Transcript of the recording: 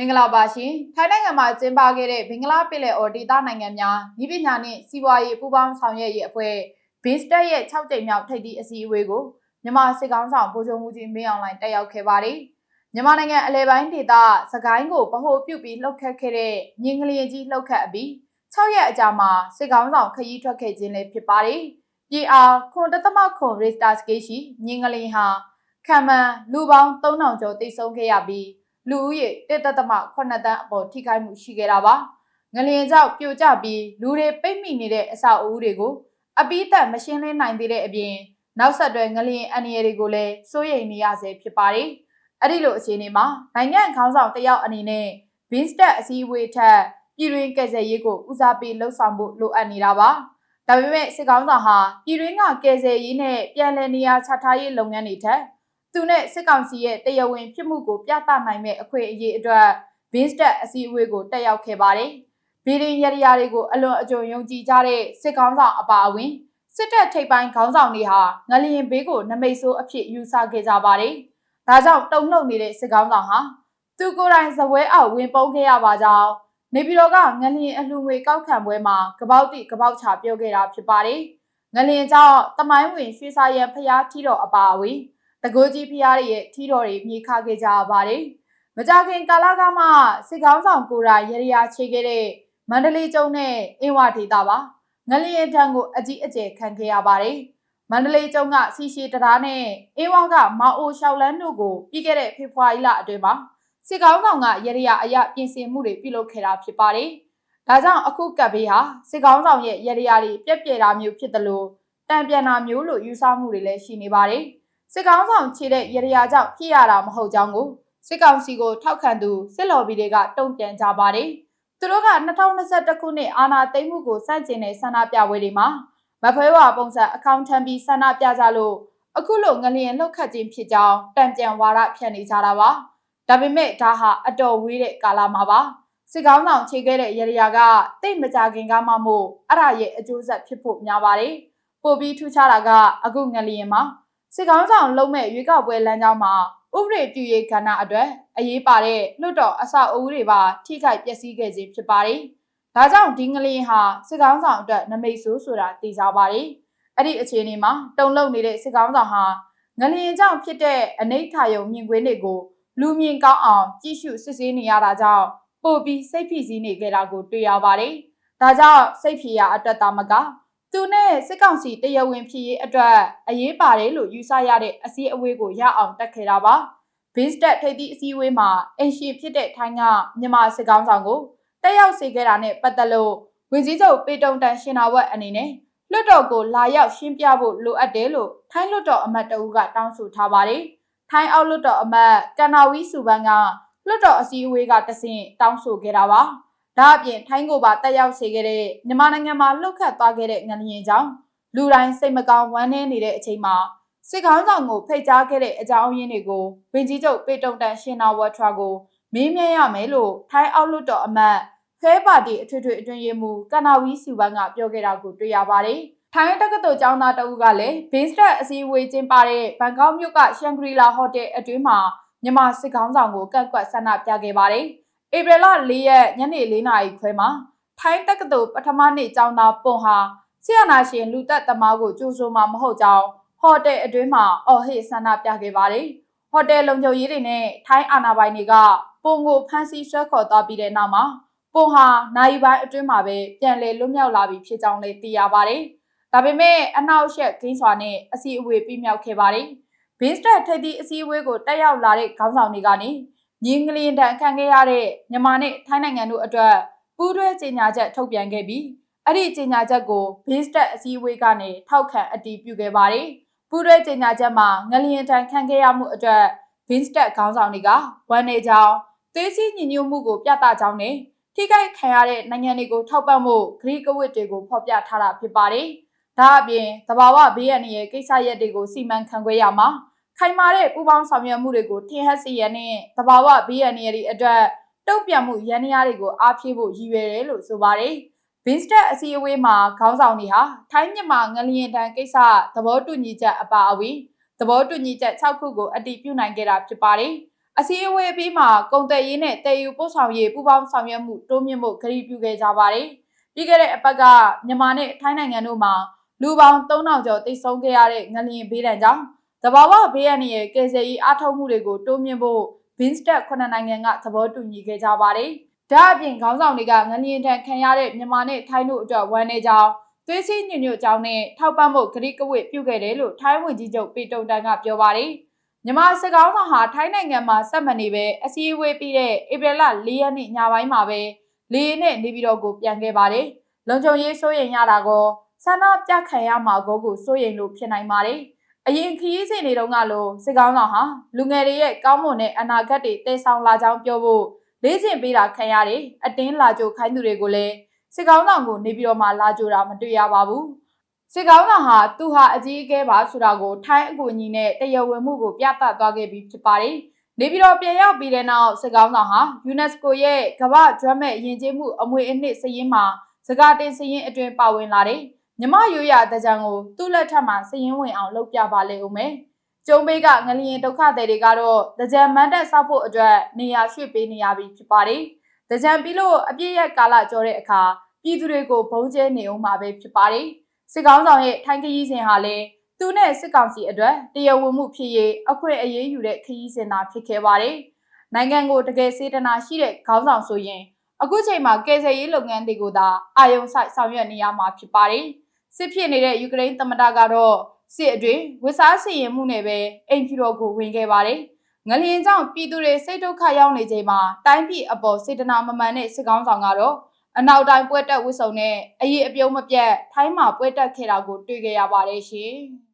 မင်္ဂလာပါရှင်ထိုင်းနိုင်ငံမှာကျင်းပခဲ့တဲ့ဘင်္ဂလားပင်လယ်အော်ဒေသနိုင်ငံများဤပညာနှင့်စီးပွားရေးပူးပေါင်းဆောင်ရွက်ရေးအဖွဲ့ BISTEC ရဲ့6ကြိမ်မြောက်ထိပ်သီးအစည်းအဝေးကိုမြန်မာစစ်ကောင်ဆောင်ဗိုလ်ချုပ်မှုကြီးမင်းအောင်လှိုင်တက်ရောက်ခဲ့ပါတယ်မြန်မာနိုင်ငံအလဲပိုင်းဒေသစကိုင်းကိုဗဟိုပြုပြီးလှုပ်ခတ်ခဲ့တဲ့မြင်းကလေးကြီးလှုပ်ခတ်အပြီး6ရက်အကြာမှာစစ်ကောင်ဆောင်ခရီးထွက်ခဲ့ခြင်းလည်းဖြစ်ပါတယ်ပြည်အားခွန်တသမခွန်ရေစတာစကေးရှိမြင်းကလေးဟာခံမှန်လူပေါင်း3000ကျော်တိတ်ဆုံးခဲ့ရပြီး လူဦးရေ1.8တန်းအပေါ်ထိခိုက်မှုရှိခဲ့တာပါငလျင်ကြောင့်ပြိုကျပြီးလူတွေပိတ်မိနေတဲ့အဆောက်အဦတွေကိုအပိသက်မရှင်းလင်းနိုင်သေးတဲ့အပြင်နောက်ဆက်တွဲငလျင်အန္တရာယ်တွေကိုလည်းစိုးရိမ်နေရဆဲဖြစ်ပါတယ်အဲ့ဒီလိုအခြေအနေမှာနိုင်ငံခေါင်းဆောင်တယောက်အနေနဲ့ BISTEC အစည်းအဝေးထက်ပြည်တွင်းကယ်ဆယ်ရေးကိုဦးစားပေးလှုပ်ဆောင်ဖို့လိုအပ်နေတာပါဒါပေမဲ့စစ်ကောင်ဆောင်ဟာပြည်တွင်းကကယ်ဆယ်ရေးနဲ့ပြည်내နေရာချထားရေးလုပ်ငန်းတွေထက် သူနဲ့စစ်ကောင်စီရဲ့တရားဝင်ဖြစ်မှုကိုပြသနိုင်မဲ့အခွင့်အရေးအတွက် BISTEC အစည်းအဝေးကိုတက်ရောက်ခဲ့ပါတယ်။ဗီဒီယရရာတွေကိုအလွန်အကျွံယုံကြည်ကြတဲ့စစ်ကောင်ဆောင်အပါအဝင်စစ်တပ်ထိပ်ပိုင်းခေါင်းဆောင်တွေဟာငလျင်ဘေးကိုနမိတ်ဆိုးအဖြစ်ယူဆခဲ့ကြပါတယ်။ဒါကြောင့်တုံ့နှုတ်နေတဲ့စစ်ကောင်ဆောင်ဟာသူကိုယ်တိုင်ဇပွဲအောက်ဝင်ပုန်းခဲ့ရပါကြောင်းနေပြည်တော်ကငလျင်အလှငွေကောက်ခံပွဲမှာကပောက်တိကပောက်ချပြောခဲ့တာဖြစ်ပါတယ်။ငလျင်ကြောင့်တမိုင်းဝင်ရွှေစာရန်ဖျားထီတော်အပါအဝင် တကိုးကြီးဖျားရဲ့ထီတော်တွေမြေခခဲ့ကြပါတယ်။မကြခင်ကာလကမှစစ်ကောင်းဆောင်ကိုရာရရချေခဲ့တဲ့မန္တလေးကျုံနဲ့အင်းဝဒေတာပါ။ငလျင်တန်းကိုအကြီးအကျယ်ခံခဲ့ရပါတယ်။မန္တလေးကျုံကစီရှိတရားနဲ့အင်းဝကမောင်အိုရှောက်လန်းတို့ကိုပြီးခဲ့တဲ့ဖေဖော်ဝါရီလအတွင်းမှာစစ်ကောင်းဆောင်ကရရအရပြင်ဆင်မှုတွေပြုလုပ်ခဲ့တာဖြစ်ပါတယ်။ဒါကြောင့်အခုကပ်ဘေးဟာစစ်ကောင်းဆောင်ရဲ့ရရတွေပြက်ပြဲတာမျိုးဖြစ်တယ်လို့တံပြန်တာမျိုးလို့ယူဆမှုတွေလည်းရှိနေပါတယ်။ စစ်ကောင်းဆောင်ခြေတဲ့ရရကြောင့်ဖြစ်ရတာမဟုတ်ကြောင်းကိုစစ်ကောင်စီကိုထောက်ခံသူစစ်လော်ဘီတွေကတုံ့ပြန်ကြပါတယ်။သူတို့က2021ခုနှစ်အာဏာသိမ်းမှုကိုစန့်ကျင်တဲ့ဆန္ဒပြပွဲတွေမှာမဖွဲဝါပုံစံအကောင့်ထမ်းပြီးဆန္ဒပြကြလို့အခုလိုငလျင်လှုပ်ခတ်ခြင်းဖြစ်ကြောင်းတံပြန်ဝါဒဖြန့်နေကြတာပါ။ဒါပေမဲ့ဒါဟာအတော်ဝေးတဲ့ကာလမှာပါ။စစ်ကောင်းဆောင်ခြေခဲ့တဲ့ရရကတိတ်မကြခင်ကမှမို့အဲ့ဒါရဲ့အကျိုးဆက်ဖြစ်ဖို့များပါတယ်။ပို့ပြီးထူးခြားတာကအခုငလျင်မှာ စစ်ကောင်းဆောင်လုံးမဲ့ရွေးကောက်ပွဲလမ်းကြောင်းမှာဥပဒေပြုရေးကဏ္ဍအတွက်အရေးပါတဲ့လွတ်တော်အဆောက်အဦတွေပါထိခိုက်ပျက်စီးခဲ့ခြင်းဖြစ်ပါတယ်။ဒါကြောင့်ဒီငလျင်ဟာစစ်ကောင်းဆောင်အတွက်နမိတ်ဆိုးဆိုတာသိကြပါတယ်။အဲ့ဒီအခြေအနေမှာတုံ့လုံနေတဲ့စစ်ကောင်းဆောင်ဟာငလျင်ကြောင့်ဖြစ်တဲ့အနိဋ္ဌာယုံမြင်ကွင်းတွေကိုလူမြင်ကောင်းအောင်ကြည့်ရှုစစ်ဆေးနေရတာကြောင့်ပို့ပြီးစိတ်ဖိစီးနေကြတာကိုတွေ့ရပါတယ်။ဒါကြောင့်စိတ်ဖြေရအတွက်တာမက သူနဲ့စစ်ကောင်စီတရားဝင်ဖြစ်ရေးအတွက်အရေးပါတယ်လို့ယူဆရတဲ့အစည်းအဝေးကိုရအောင်တက်ခဲ့တာပါ။ BISTEC ထိပ်သီးအစည်းအဝေးမှာအင်ရှင်ဖြစ်တဲ့ထိုင်းကမြန်မာစစ်ကောင်ဆောင်ကိုတက်ရောက်စေခဲ့တာနဲ့ပတ်သက်လို့ဝင်ကြီးချုပ်ပေတုံတန်ရှင်နာဝက်အနေနဲ့လွတ်တော်ကိုလာရောက်ရှင်းပြဖို့လိုအပ်တယ်လို့ထိုင်းလွတ်တော်အမတ်တဦးကတောင်းဆိုထားပါတယ်။ထိုင်းအောက်လွတ်တော်အမတ်ကန်နာဝီစုဘန်ကလွတ်တော်အစည်းအဝေးကတဆင့်တောင်းဆိုခဲ့တာပါ။ ဒါအပြင်ထိုင်းကိုပါတက်ရောက်စေခဲ့တဲ့မြန်မာနိုင်ငံမှာလှုပ်ခတ်သွားခဲ့တဲ့ငလျင်ကြောင့်လူတိုင်းစိတ်မကောင်းဝမ်းနည်းနေတဲ့အချိန်မှာစစ်ကောင်းဆောင်ကိုဖိတ်ကြားခဲ့တဲ့အကြောင်းရင်းတွေကိုဝင်းကြီးချုပ်ပေတုံတန်ရှင်နာဝတ်ထရာကိုမေးမြန်းရမယ်လို့ထိုင်းအောက်လွတ်တော်အမတ်ဖဲပါတီအထွေထွေအတွင်းရေးမှူးကနာဝီစီဝမ်ကပြောခဲ့တာကိုတွေ့ရပါတယ်။ထိုင်းတက္ကသိုလ်ကျောင်းသားတဦးကလည်းဘေးစတက်အစည်းအဝေးကျင်းပတဲ့ဘန်ကောက်မြို့ကရှန်ဂရီလာဟိုတယ်အတွင်းမှာမြန်မာစစ်ကောင်းဆောင်ကိုကန့်ကွက်ဆန္ဒပြခဲ့ပါတယ်။ ဧပြီလ၄ရက်ညနေ၄နာရီခွဲမှာထိုင်းတက္ကသိုလ်ပထမနေ့ကျောင်းသားပွန်ဟာဆရာနာရှင်လူသက်သမားကိုကြိုးဆိုမှမဟုတ်ကြောင်းဟိုတယ်အတွင်းမှာအော်ဟစ်ဆန္ဒပြခဲ့ပါတယ်။ဟိုတယ်လုံခြုံရေးတွေနဲ့ထိုင်းအာဏာပိုင်တွေကပွန်ကိုဖမ်းဆီးဆွဲခေါ်သွားပြီးတဲ့နောက်မှာပွန်ဟာနိုင်ပိုင်းအတွင်းမှာပဲပြန်လည်လွတ်မြောက်လာပြီဖြစ်ကြောင်းလည်းသိရပါတယ်။ဒါပေမဲ့အနောက်ရှက်ဂိမ်းစွာနဲ့အစီအဝေးပြမြောက်ခဲ့ပါတယ်။ဘင်းစတက်ထိပ်သီးအစည်းအဝေးကိုတက်ရောက်လာတဲ့ခေါင်းဆောင်တွေကနေ မြင်းကလျင်တန်ခံခဲ့ရတဲ့မြန်မာနဲ့ထိုင်းနိုင်ငံတို့အတွက်ပူးတွဲကြေညာချက်ထုတ်ပြန်ခဲ့ပြီးအဲ့ဒီကြေညာချက်ကို Base အစည်းအဝေးကနေထောက်ခံအတည်ပြုခဲ့ပါတယ်။ပူးတွဲကြေညာချက်မှာငလျင်တန်ခံခဲ့ရမှုအတွက် Base ခေါင်းဆောင်တွေကဝန်နေကြောင်းသွေးစည်းညီညွတ်မှုကိုပြသကြောင်းနဲ့ထိခိုက်ခံရတဲ့နိုင်ငံတွေကိုထောက်ပံ့မှုဂရိကဝတ်တွေကိုဖော်ပြထားတာဖြစ်ပါတယ်။ဒါအပြင်သဘာဝဘေးအန္တရာယ်ကိစ္စရပ်တွေကိုစီမံခန့်ခွဲရမှာ ခိုင်မာတဲ့ပူးပေါင်းဆောင်ရွက်မှုတွေကိုထင်ဟပ်စေရတဲ့သဘာဝဘေးအန္တရာယ်တွေအတွက်တုံ့ပြန်မှုရန်ရာတွေကိုအားဖြည့်ဖို့ရည်ရွယ်တယ်လို့ဆိုပါတယ်။ Binstat အစည်းအဝေးမှာခေါင်းဆောင်တွေဟာထိုင်းမြန်မာငလျင်တန်ကိစ္စသဘောတူညီချက်အပါအဝင်သဘောတူညီချက်6ခုကိုအတည်ပြုနိုင်ခဲ့တာဖြစ်ပါတယ်အစည်းအဝေးပြီးမှာကုန်တယ်ရေးနဲ့တည်ယူပို့ဆောင်ရေးပူးပေါင်းဆောင်ရွက်မှုတိုးမြင့်ဖို့ကတိပြုခဲ့ကြပါတယ်။ပြီးခဲ့တဲ့အပတ်ကမြန်မာနဲ့ထိုင်းနိုင်ငံတို့မှာလူပေါင်း3000ကျော်တိတ်ဆုံးခဲ့ရတဲ့ငလျင်ဘေးဒဏ်ကြောင့် တဘာဝဘေးအန္တရာယ်ကယ်ဆယ်ရေးအားထုတ်မှုတွေကိုတိုးမြင့်ဖို့ BIMSTEC ခုနှစ်နိုင်ငံကသဘောတူညီခဲ့ကြပါတယ်။ဒါအပြင်ခေါင်းဆောင်တွေကငလျင်တန်ခံရတဲ့မြန်မာနဲ့ထိုင်းတို့အတွက်ဝမ်းနေကြောင်းသွေးစည်းညွညွတ်ကြောင်းနဲ့ထောက်ပံ့ဖို့ကတိကဝတ်ပြုခဲ့တယ်လို့ထိုင်းဝန်ကြီးချုပ်ပေတုံတန်ကပြောပါတယ်။မြန်မာစစ်ကောင်ဆောင်ဟာထိုင်းနိုင်ငံမှာစက်မနေပဲအစည်းအဝေးပြီးတဲ့ဧပြီလ၄ရက်နေ့ညပိုင်းမှာပဲလေယာဉ်နဲ့နေပြည်တော်ကိုပြန်ခဲ့ပါတယ်။လုံခြုံရေးစိုးရိမ်ရတာကောဆန္ဒပြခံရမှာကိုကိုစိုးရိမ်လို့ဖြစ်နိုင်ပါတယ်။ အရင်ခရီးစဉ်တွေတုန်းကလိုစစ်ကောင်ဆောင်ဟာလူငယ်တွေရဲ့ကောင်းမွန်တဲ့အနာဂတ်တွေတည်ဆောင်လာကြောင်းပြောဖို့လေးကျင်ပေးတာခံရတယ်။အတင်းလာကြိုခိုင်းသူတွေကိုလည်းစစ်ကောင်ဆောင်ကိုနေပြည်တော်မှာလာကြိုတာမတွေ့ရပါဘူး။စစ်ကောင်ဆောင်ဟာသူဟာအကြီးအကဲပါဆိုတာကိုထိုင်းအကူအညီနဲ့တရားဝင်မှုကိုပြသသွားခဲ့ပြီးဖြစ်ပါတယ်။နေပြည်တော်ပြန်ရောက်ပြီးတဲ့နောက်စစ်ကောင်ဆောင်ဟာ UNESCO ရဲ့ကမ္ဘာ့ဒရမဲ့ယဉ်ကျေးမှုအမွေအနှစ်စည်ရင်းမှာစကားတင်စည်ရင်းအတွင်ပါဝင်လာတဲ့ မြမရိုးရတကြံကိုသူ့လက်ထက်မှာစည်ရင်းဝင်အောင်လုပ်ပြပါလေဦးမယ်။ကျုံဘေးကငလျင်ဒုက္ခသည်တွေကတော့တကြံမန်းတက်ဆောက်ဖို့အတွက်နေရာရွှေ့ပေးနေရပြီဖြစ်ပါတယ်။တကြံပြီးလို့အပြည့်ရက်ကာလကျော်တဲ့အခါပြည်သူတွေကိုဘုံကျဲနေအောင်မှာပဲဖြစ်ပါတယ်။စစ်ကောင်းဆောင်ရဲ့ထိုင်းခရီးစဉ်ဟာလည်းသူနဲ့စစ်ကောင်စီအတွက်တရားဝင်မှုဖြစ်ရေးအခွင့်အရေးယူတဲ့ခရီးစဉ်သာဖြစ်ခဲ့ပါတယ်။နိုင်ငံကိုတကယ်စေတနာရှိတဲ့ခေါင်းဆောင်ဆိုရင်အခုချိန်မှာကယ်ဆယ်ရေးလုပ်ငန်းတွေကိုသာအာယုံဆိုင်ဆောင်ရွက်နေရမှာဖြစ်ပါတယ်။ စစ်ဖြစ်နေတဲ့ယူကရိန်းသမ္မတကတော့စစ်အတွင်းဝစ်စားစီရင်မှုနဲ့ပဲအိမ်ဖြူတော်ကိုဝင်ခဲ့ပါတယ်။ငလျင်ကြောင့်ပြည်သူတွေစိတ်ဒုက္ခရောက်နေချိန်မှာတိုင်းပြည်အပေါ်စေတနာမမှန်တဲ့စစ်ကောင်းဆောင်ကတော့အနောက်တိုင်းပွဲတက်ဝစ်စုံနဲ့အရေးအပြုံးမပြတ်ထိုင်းမှာပွဲတက်ခဲ့တာကိုတွေ့ကြရပါတယ်ရှင်။